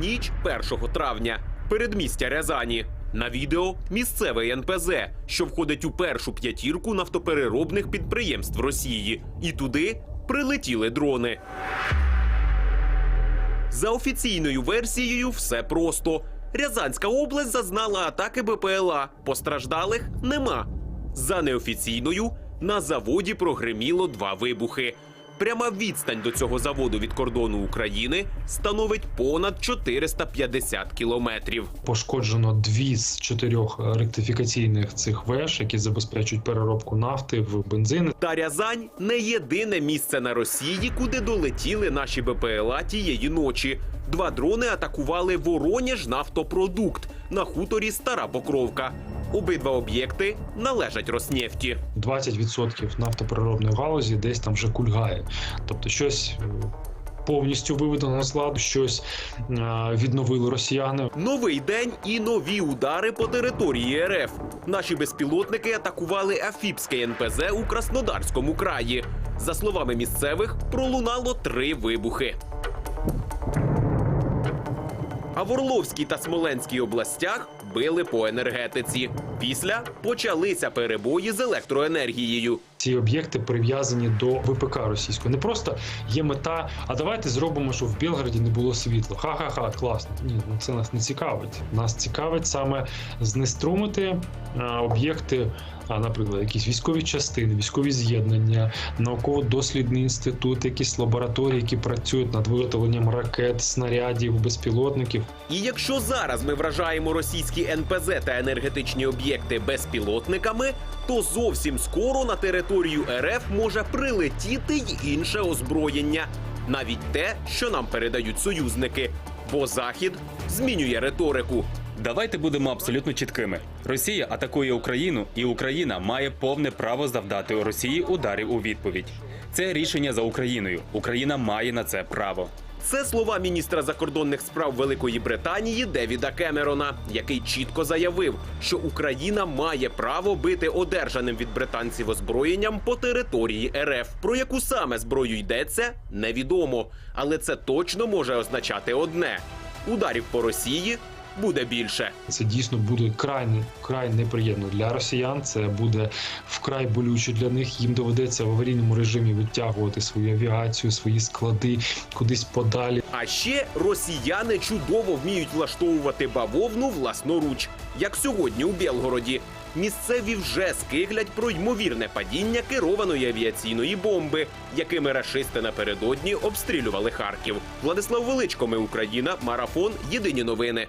ніч 1 травня. Передмістя Рязані. На відео місцевий НПЗ, що входить у першу п'ятірку нафтопереробних підприємств Росії. І туди прилетіли дрони. За офіційною версією, все просто. Рязанська область зазнала атаки БПЛА. Постраждалих нема. За неофіційною на заводі прогреміло два вибухи. Пряма відстань до цього заводу від кордону України становить понад 450 кілометрів. Пошкоджено дві з чотирьох ректифікаційних цих веж, які забезпечують переробку нафти в бензин. Та Рязань не єдине місце на Росії, куди долетіли наші БПЛА тієї ночі. Два дрони атакували Воронеж нафтопродукт на хуторі Стара Покровка. Обидва об'єкти належать Роснефті. 20% нафтопереробної галузі десь там вже кульгає. Тобто щось е, повністю виведено з ладу, щось е, відновили росіяни. Новий день і нові удари по території РФ. Наші безпілотники атакували Афіпське НПЗ у Краснодарському краї. За словами місцевих, пролунало три вибухи. А в Орловській та Смоленській областях били по енергетиці. Після почалися перебої з електроенергією. Ці об'єкти прив'язані до ВПК російського. Не просто є мета, а давайте зробимо, щоб в Білгороді не було світла. Ха-ха-ха, класно. Ні, ну це нас не цікавить. Нас цікавить саме знеструмити а, об'єкти, а, наприклад, якісь військові частини, військові з'єднання, науково-дослідний інститут, якісь лабораторії, які працюють над виготовленням ракет, снарядів, безпілотників. І якщо зараз ми вражаємо російські НПЗ та енергетичні об'єкти безпілотниками, то зовсім скоро на територію РФ може прилетіти й інше озброєння, навіть те, що нам передають союзники. Бо Захід змінює риторику. Давайте будемо абсолютно чіткими. Росія атакує Україну, і Україна має повне право завдати Росії ударів у відповідь. Це рішення за Україною. Україна має на це право. Це слова міністра закордонних справ Великої Британії Девіда Кемерона, який чітко заявив, що Україна має право бити одержаним від британців озброєнням по території РФ. Про яку саме зброю йдеться, невідомо, але це точно може означати одне: ударів по Росії буде більше. Це дійсно буде край, не- край неприємно для росіян. Це буде вкрай болюче для них. Їм доведеться в аварійному режимі витягувати свою авіацію, свої склади кудись подалі. А ще росіяни чудово вміють влаштовувати бавовну власноруч, як сьогодні у Білгороді. Місцеві вже скиглять про ймовірне падіння керованої авіаційної бомби, якими рашисти напередодні обстрілювали Харків. Владислав Величко, ми Україна, марафон. Єдині новини.